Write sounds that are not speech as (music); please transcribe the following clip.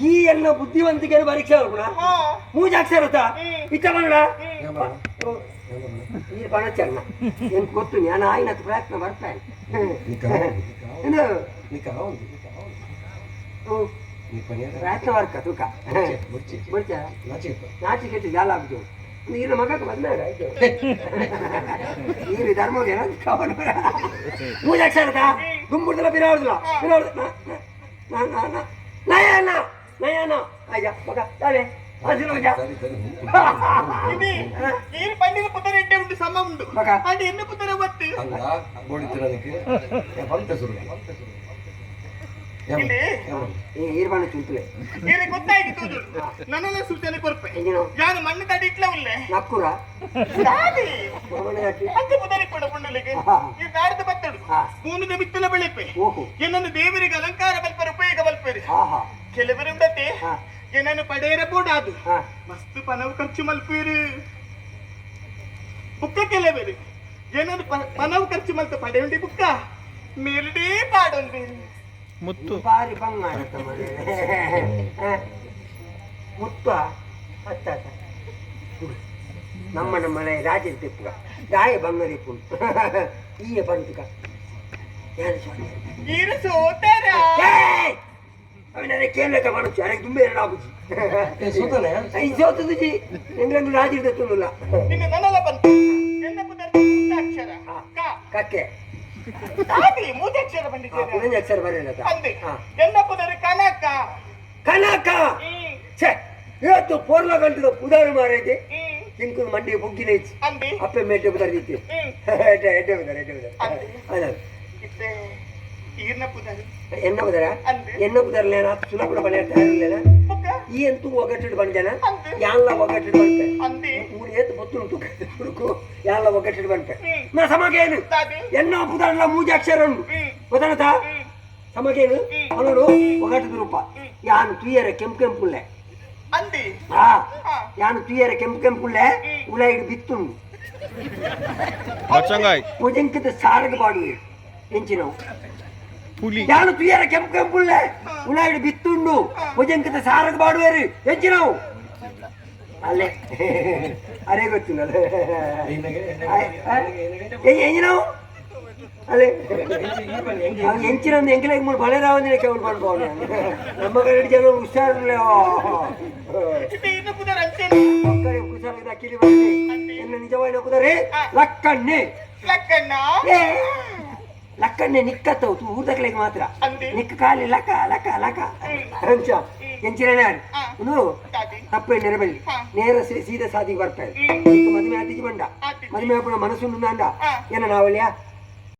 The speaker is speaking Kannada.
ಈ ಎಲ್ಲ ಬುದ್ಧಿವಂತಿಕೆಯನ್ನು ಪರೀಕ್ಷೆ ಅವ್ರು ಮೂಜಾಕ್ಷರ ಇಚ್ಚಬಣ್ಣ ಈ ಬಣ ಚಣ್ಣ ಏನು ಗೊತ್ತು ನಾನು ಆಯ್ನ ಪ್ರಯತ್ನ ಬರ್ತಾನೆ ಪ್ರಯತ್ನ ಬರ್ಕ ತೂಕ. ನಾಚಿ ಕೆಟ್ಟಿ ಜಾಲ ಆಗ್ತು ನೀರು ಮಗಕ್ಕೆ ಬಂದಾಗ ನೀರು (laughs) ಧರ್ಮ ಮೂಜಾಕ್ಷರ ಗುಂಪುಡ್ದಲ್ಲ ಬಿರಾಡ್ದಲ್ಲ. ಬಿರಾಡ್ದ ಗುಂಬುಡ್ದಲ್ಲ ಬಿರಾಡುದಿಲ್ಲ ಬಿರಾಡುದಿಲ್ಲ ನಯನ ನಯನ ಅಯ್ಯ ಮಗ ತಾಳೆ ಹಸಿರು ಮಗ సరే సరే ఇది ఈ పండిన పుదర్ ఇంటే ఉండి సమ ఉండు మగ. అంటే ఎన్ని పుదర వట్టి ಹಂಗ ಬೋಡಿತಿರೋದಕ್ಕೆ ಬಂತ ಸುರು ಇಲ್ಲಿ ಈ ಈರ್ಬಾಣ ಚುಂತಲೆ ఇది ಗೊತ್ತಾಗಿ ತೂಜು ನನ್ನೆಲ್ಲ ಸೂಚನೆ ಕೊರ್ಪೆ ಎಂಜಿನು ಯಾನು ಮಣ್ಣು ತಡಿ ಇಟ್ಲ ಉಳ್ಳೆ ನಕ್ಕುರ ದಾದಿ ಮಗನ ಗಟ್ಟಿ ಅಂತೆ ಪುದರ್ ಇಪ್ಪಡ ಪುಂಡಲಿಗೆ ಈ ದಾರದ ಬತ್ತಡು ಹಾ. ಮೂನುದ ಬಿತ್ತಲ ಬೆಳೆಪೆ ಓಹೋ ಏನನ್ನು ದೇವರಿಗೆ ಅಲಂಕಾರ ಬಲ್ಪರ ಕೆಲವರುಂಡತೆ ಹಾ. ಏನನ್ನು ಪಡೆಯರ ಬೋಡಾದು ಹಾ. ಮಸ್ತ್ ಪನವು ಖರ್ಚು ಮಲ್ಪೀರು ಬುಕ್ಕ ಕೆಲವರು. ಏನನ್ನು ಪ- ಪನವು ಖರ್ಚು ಮಲ್ತ ಪಡೆಯುಂಡಿ ಬುಕ್ಕ? ಮೇಲ್ಡೇ ಪಾಡೊಂದು ಮುತ್ತು. ಬಾರಿ ಬಂಗಾರ ಮುತ್ತ. ಅತ್ತ ನಮ್ಮ ನಮ್ಮ ಮನೆ ರಾಜಿ ತಿಪ್ಪುಗ. ದಾಯ ಬಂಗಾರ ಇಪ್ಪು. ಈಯ ಬಂತುಕ ಯಾರು ಸೋತಾರ? ಏಯ್! ಅವನನ್ನ ಕೇಳಕ ಮಾಡುತ್ತೆ ಅರೆ ತುಂಬೆ ಎರಡು ಆಗುಜಿ ಸುತ್ತಾನೆ ಐದು ಸೋತದುಜಿ ಎಂಗ್ರಂದು ರಾಜ ಇರ್ತಲ್ಲ ನಿನ್ನ ನನ್ನಲ್ಲ ಬಂತು ಎನ್ನ ಪುದರ್ ಮೂತ ಅಕ್ಷರ ಕ ಕಕ್ಕೆ ದಾದಿ ಮೂತ ಅಕ್ಷರ ಬಂದಿದ್ದೇನೆ ಪುನಂಜ ಅಕ್ಷರ ಬರಲ್ಲ ಅಂದೆ ಹಾ ಎನ್ನ ಪುದರ್ ಕನಕ ಕನಕ ಹ್ಮ್ ಛೇ ಇವತ್ತು ಪೋರ್ಲ ಗಂಟದ ಪುದಾರು ಮಾರೈತೆ ಹ್ಮ್ ಕಿಂಕು ಮಂಡಿ ಬುಗ್ಗಿನ ಹೆಚ್ಚು ಅಂದೆ ಅಪ್ಪೆ ಮೇಟೆ ಬುದಾರಿತ್ತು ಹ್ಮ್ ಎಡ್ಡೆ ಎಡ್ಡೆ ಬುದಾರ ಎಡ್ಡೆ ಬುದಾರ ಅದ ಇತ್ತೆ ಈರ್ನ ಪುದರ್ ಎನ್ನ ಬುದಾರ ಎನ್ನ ಬುದಾರ್ಲೇನ ಸುಲಭ ಬುಕ್ಕ ಈ ಅಂತೂ ಒಗಟ್ಟಿಡ್ ಬಂಜನ ಅಂದೆ. ಯಾನ್ಲ ಒಗಟ್ಟಿಡ್ ಬಂತೆ ಮೂರು ಏತ್ ಬೊತ್ತು ಉಂಟು ಹುಡುಕು. ಯಾನ್ಲ ಒಗಟ್ಟಿಡ್ ಬಂತೆ ನಾ ಸಮಗೇನು ಎನ್ನ ಬುದಾರ್ಲ ಮೂಜ ಅಕ್ಷರ ಉಂಟು ಹ್ಮ್. ಗೊತ್ತಾಗತ್ತ? ಹ್ಮ್. ಸಮಗೇನು ಅವನು ಒಗಟ್ಟಿದ ರೂಪ. ಯಾನು ತುಯ್ಯರ ಕೆಂಪು ಕೆಂಪುಳ್ಳೆ ಹಾ. ಯಾನು ತುಯ್ಯರ ಕೆಂಪು ಕೆಂಪುಳ್ಳೆ ಉಳ ಇಡು ಬಿತ್ತುಂಡು. ಮುಜಂಕದ ಸಾರಗ ಬಾಡುವೆ ಎಂಚಿನವು. ಯಾನು ತುಯ್ಯರ ಕೆಂಪು ಕೆಂಪುಳ್ಳೆ? ಉಳ ಇಡು ಬಿತ್ತುಂಡು. ಮುಜಂಕದ ಸಾರಗ ಬಾಡುವೇರು. ಎಂಚಿನವು ಅಲ್ಲೇ. ಅರೇ ಗೊತ್ತಿಲ್ಲ. ಎಂಚಿನವು ಅಲ್ಲೇ. ಅವ್ನು ಎಂಚಿನೊಂದು ಎಂಕಲಾಗಿ ಮೂರು ಬಳೆ ರಾವಂದಿನ ಕೇವಲ ಮಾಡ್ಬೋದು ನಮ್ಮ ಕಡೆ ಜನ ಹುಷಾರಿಲ್ಲ ಮಕ್ಕಳಿಗೆ ಕುಶಾಲಿದ ಕಿಲಿ ಬಂದಿ. ಎನ್ನ ನಿಜವಾದ ಕುದರೆ? ಲಕ್ಕಣ್ಣೆ. ಲಕ್ಕಣ್ಣ? ಲಕ್ಕಣ್ಣೆ ನಿಕ್ಕತ್ತವು ತು ಊರ್ದಕ್ಲೆಗೆ ಮಾತ್ರ ಅಂದೆ ನಿಕ್ಕ ಕಾಲಿ ಲಕ ಲಕ ಲಕ ಅಂಚ ಎಂಚಿನ ಹಾ. ಒಂದು ದಾದಿ ತಪ್ಪೆ ನೆರಬಲ್ಲಿ ಹಾ. ನೇರ ಸೀ- ಸೀದಾ ಸಾದಿಗೆ ಬರ್ತಾರೆ ಹ್ಮ್. ನಿಕ್ಕ ಮದುವೆ ಆತಿಗೆ ಬಂಡ ಆತಿಗೆ. ಮದುವೆ ಆಪುನ ಮನಸ್ಸು ನಂದ ಹಾ. ಏನ ನಾವಲ್ಲಿಯ